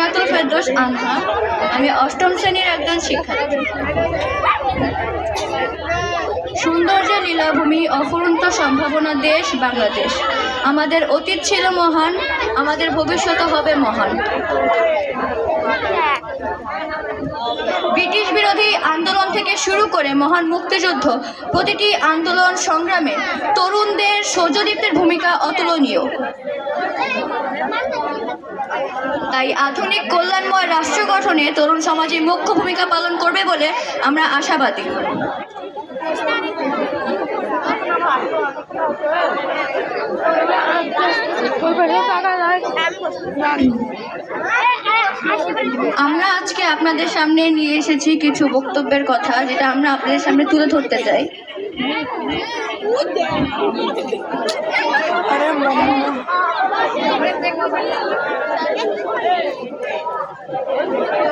জানাতুল ফেরদোস আনহা, আমি অষ্টম শ্রেণির একজন শিক্ষার্থী। সৌন্দর্য লীলাভূমি, অফুরন্ত সম্ভাবনা দেশ বাংলাদেশ। আমাদের অতীত ছিল মহান, আমাদের ভবিষ্যৎ হবে মহান। ব্রিটিশ বিরোধী আন্দোলন থেকে শুরু করে মহান মুক্তিযুদ্ধ, প্রতিটি আন্দোলন সংগ্রামে তরুণদের সৌর্যদীপ্তের ভূমিকা অতুলনীয়। তাই আধুনিক কল্যাণময় রাষ্ট্র গঠনে তরুণ সমাজে মুখ্য ভূমিকা পালন করবে বলে আমরা আশাবাদী। আমরা আজকে আপনাদের সামনে নিয়ে এসেছি কিছু বক্তব্যের কথা, যেটা আমরা আপনাদের সামনে তুলে ধরতে চাই।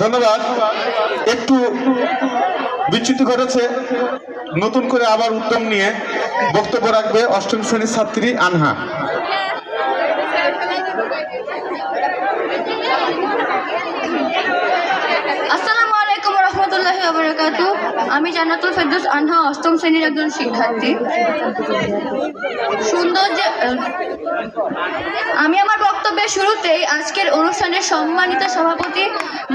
ধন্যবাদ। একটু বিচ্যুতি ঘটেছে। নতুন করে আবার উদ্যম নিয়ে বক্তব্য রাখবে অষ্টম শ্রেণির ছাত্রী আনহা। রহমতুল্লাহি আমি জান্নাতুল ফেরদৌস আনহা অষ্টম শ্রেণির একজন শিক্ষার্থী। সৌন্দর্য আমি আমার বক্তব্যের শুরুতেই আজকের অনুষ্ঠানের সম্মানিত সভাপতি,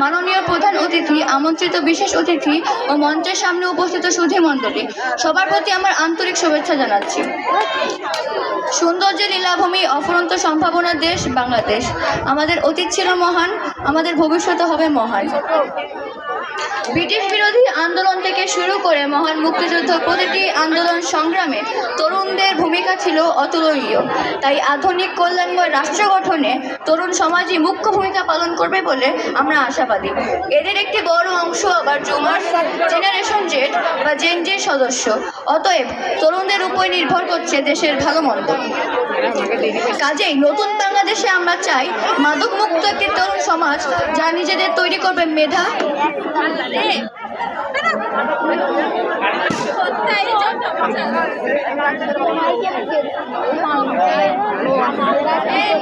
মাননীয় প্রধান অতিথি, আমন্ত্রিত বিশেষ অতিথি ও মঞ্চের সামনে উপস্থিত সুধী মণ্ডলী, সবার প্রতি আমার আন্তরিক শুভেচ্ছা জানাচ্ছি। সৌন্দর্য লীলাভূমি অফুরন্ত সম্ভাবনার দেশ বাংলাদেশ। আমাদের অতীত ছিল মহান, আমাদের ভবিষ্যৎ হবে মহান। ব্রিটিশ বিরোধী আন্দোলন থেকে শুরু করে মহান মুক্তিযুদ্ধ প্রতিটি আন্দোলন সংগ্রামে তরুণদের ভূমিকা ছিল অতুলনীয়। তাই আধুনিক কল্যাণময় রাষ্ট্র গঠনে তরুণ সমাজই মুখ্য ভূমিকা পালন করবে বলে আমরা আশাবাদী। এদের একটি বড় অংশ আবার জুমার জেনারেশন জেট বা জেন জের সদস্য। অতএব তরুণদের উপর নির্ভর করছে দেশের ভালো মন্দ। কাজেই নতুন বাংলাদেশে আমরা চাই মাদক মুক্ত একটি তরুণ সমাজ যা নিজেদের তৈরি করবে মেধা এই